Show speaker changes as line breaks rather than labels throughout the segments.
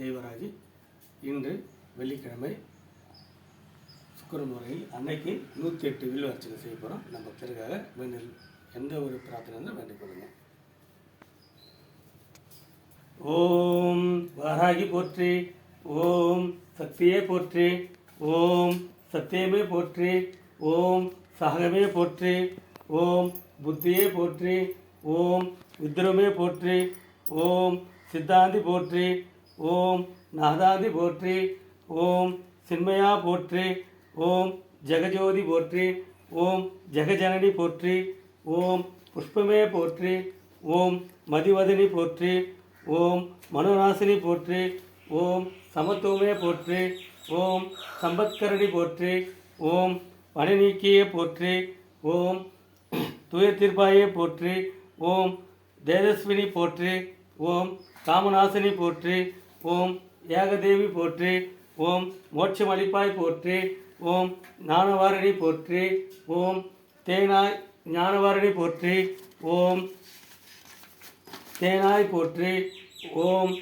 ஜெயவராகி இன்று வெள்ளிக்கிழமை சுக்கர முறையில் அன்னைக்கு நூற்றி எட்டு வில் அர்ச்சனை செய்ய போகிறோம் நம்ம பக்தருக்காக வேண்டில் எந்த ஒரு பிரார்த்தனை இருந்தாலும் வேண்டிக் கொள்ளுங்க. ஓம் வாராகி போற்றி ஓம் சக்தியே போற்றி ஓம் சத்தியமே போற்றி ஓம் சகமே போற்றி ஓம் புத்தியே போற்றி ஓம் வித்ரமே போற்றி ஓம் சித்தாந்தி போற்றி ஓம் நாதாந்தி போற்றி ஓம் சின்மயா போற்றி ஓம் ஜெகஜோதி போற்றி ஓம் ஜெகஜனனி போற்றி ஓம் புஷ்பமே போற்றி ஓம் மதிவதனி போற்றி ஓம் மனோநாசினி போற்றி ஓம் சமத்துவமே போற்றி ஓம் சம்பத்கரணி போற்றி ஓம் பணிநீக்கியே போற்றி ஓம் துயர் தீர்ப்பாயே போற்றி ஓம் தேஜஸ்வினி போற்றி ஓம் காமநாசினி போற்றி ஓம் ஏகதேவி போற்றி ஓம் மோட்சமளிப்பாய் போற்றி ஓம் ஞானவாரணி போற்றி ஓம் தேனாய் ஞானவாரணி போற்றி ஓம் தேனாய் போற்றி ஓம்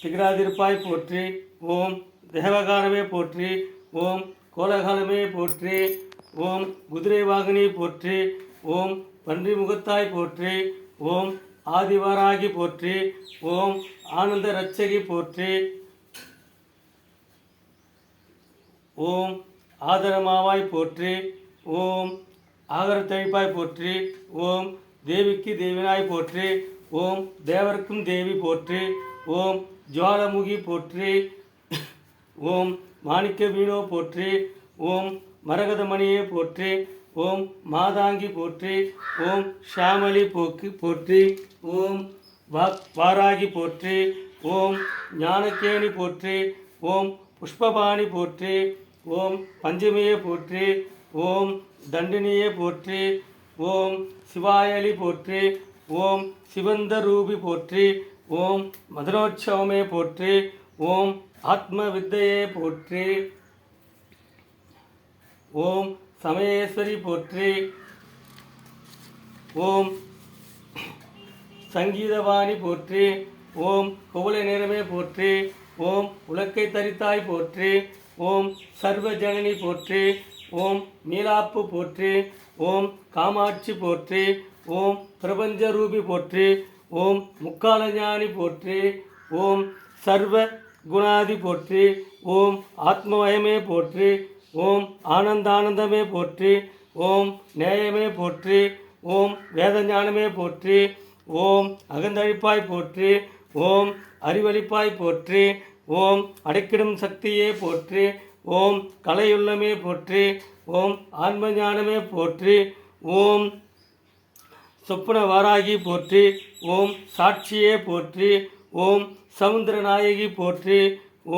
திகராதிருப்பாய் போற்றி ஓம் தேவகாலமே போற்றி ஓம் கோலகாலமே போற்றி ஓம் குதிரை வாகனி போற்றி ஓம் பன்றி முகத்தாய் போற்றி ஓம் ஆதிவாராகி போற்றி ஓம் ஆனந்த ரட்சகி போற்றி. ஓம் ஆதரமாவாய் போற்றி ஓம் ஆகரத்தழிப்பாய் போற்றி ஓம் தேவிக்கு தேவினாய் போற்றி ஓம் தேவர்க்கும் தேவி போற்றி ஓம் ஜுவாலமுகி போற்றி ஓம் மாணிக்க வீணோ போற்றி ஓம் மரகதமணியே போற்றி ஓம் மாதாங்கி போற்றி ஓம் ஷாமலி போக்கு போற்றி ஓம் வாராகி போற்றி ஓம் ஞானக்கேணி போற்றி ஓம் புஷ்பபாணி போற்றி ஓம் பஞ்சமியே போற்றி ஓம் தண்டினியே போற்றி ஓம் சிவாயலி போற்றி ஓம் சிவந்த ரூபி போற்றி ஓம் மதுரோற்சவமே போற்றி ஓம் ஆத்ம வித்தையே போற்றி ஓம் சமயேஸ்வரி போற்றி ஓம் சங்கீதவாணி போற்றி ஓம் குவளை நிறமே போற்றி ஓம் உலக்கை தரித்தாய் போற்றி ஓம் சர்வஜனனி போற்றி ஓம் மீலாப்பு போற்றி ஓம் காமாட்சி போற்றி ஓம் பிரபஞ்ச ரூபி போற்றி ஓம் முக்காலஞானி போற்றி ஓம் சர்வ குணாதி போற்றி ஓம் ஆத்மவயமே போற்றி ஓம் ஆனந்தானந்தமே போற்றி ஓம் நேயமே போற்றி ஓம் வேதஞானமே போற்றி ஓம் அகந்தழிப்பாய் போற்றி ஓம் அறிவழிப்பாய் போற்றி ஓம் அடைக்கிடும் சக்தியே போற்றி ஓம் கலையுள்ளமே போற்றி ஓம் ஆன்ம ஞானமே போற்றி ஓம் சொப்பன வாராகி போற்றி ஓம் சாட்சியே போற்றி ஓம் சமுந்திரநாயகி போற்றி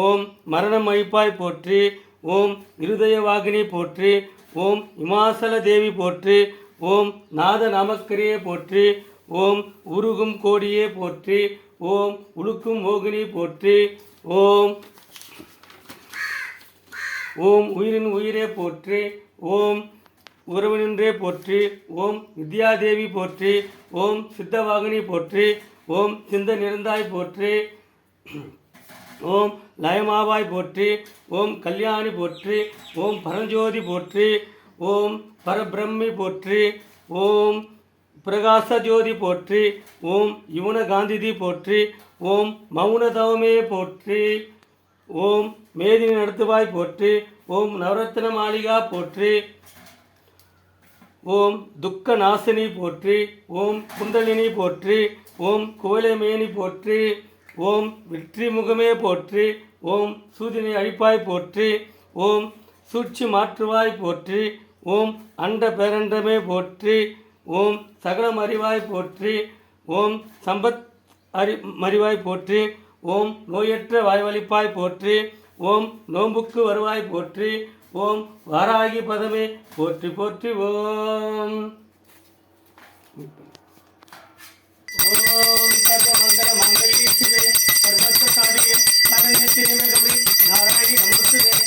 ஓம் மரணம் அழிப்பாய் போற்றி ஓம் இருதயவாகினி போற்று போற்றி ஓம் இமாசல தேவி போற்றி ஓம் நாத நாமக்கரியே போற்றி ஓம் உருகும் கோடியே போற்றி ஓம் உழுக்கும் மோகினி போற்றி ஓம் ஓம் உயிரின் உயிரே போற்றி ஓம் உறவினின்றே போற்றி ஓம் வித்யாதேவி போற்றி ஓம் சித்தவாகினி போற்றி ஓம் சிந்த நிறந்தாய் போற்றி ஓம் லயமாவாய் போற்றி ஓம் கல்யாணி போற்றி ஓம் பரஞ்சோதி போற்றி ஓம் பரபிரம்மி போற்றி ஓம் பிரகாச ஜோதி போற்றி ஓம் யுவன காந்திதி போற்றி ஓம் மௌனதவமே போற்றி ஓம் மேதினி நடத்துவாய் போற்றி ஓம் நவரத்ன மாளிகா போற்றி ஓம் துக்க நாசினி போற்றி ஓம் குண்டலினி போற்றி ஓம் குவலைமேனி போற்றி ஓம் வெற்றி முகமே போற்றி ஓம் சூதினை அழிப்பாய் போற்றி ஓம் சூழ்ச்சி மாற்றுவாய் போற்றி ஓம் அண்ட பேரண்டமே போற்றி ஓம் சகலம் அறிவாய் போற்றி ஓம் சம்பத் அறி மறிவாய் போற்றி ஓம் நோயற்ற வாய்வழிப்பாய் போற்றி ஓம் நோம்புக்கு வருவாய் போற்றி ஓம் வாராகி பதமே போற்றி போற்றி ஓம். to this.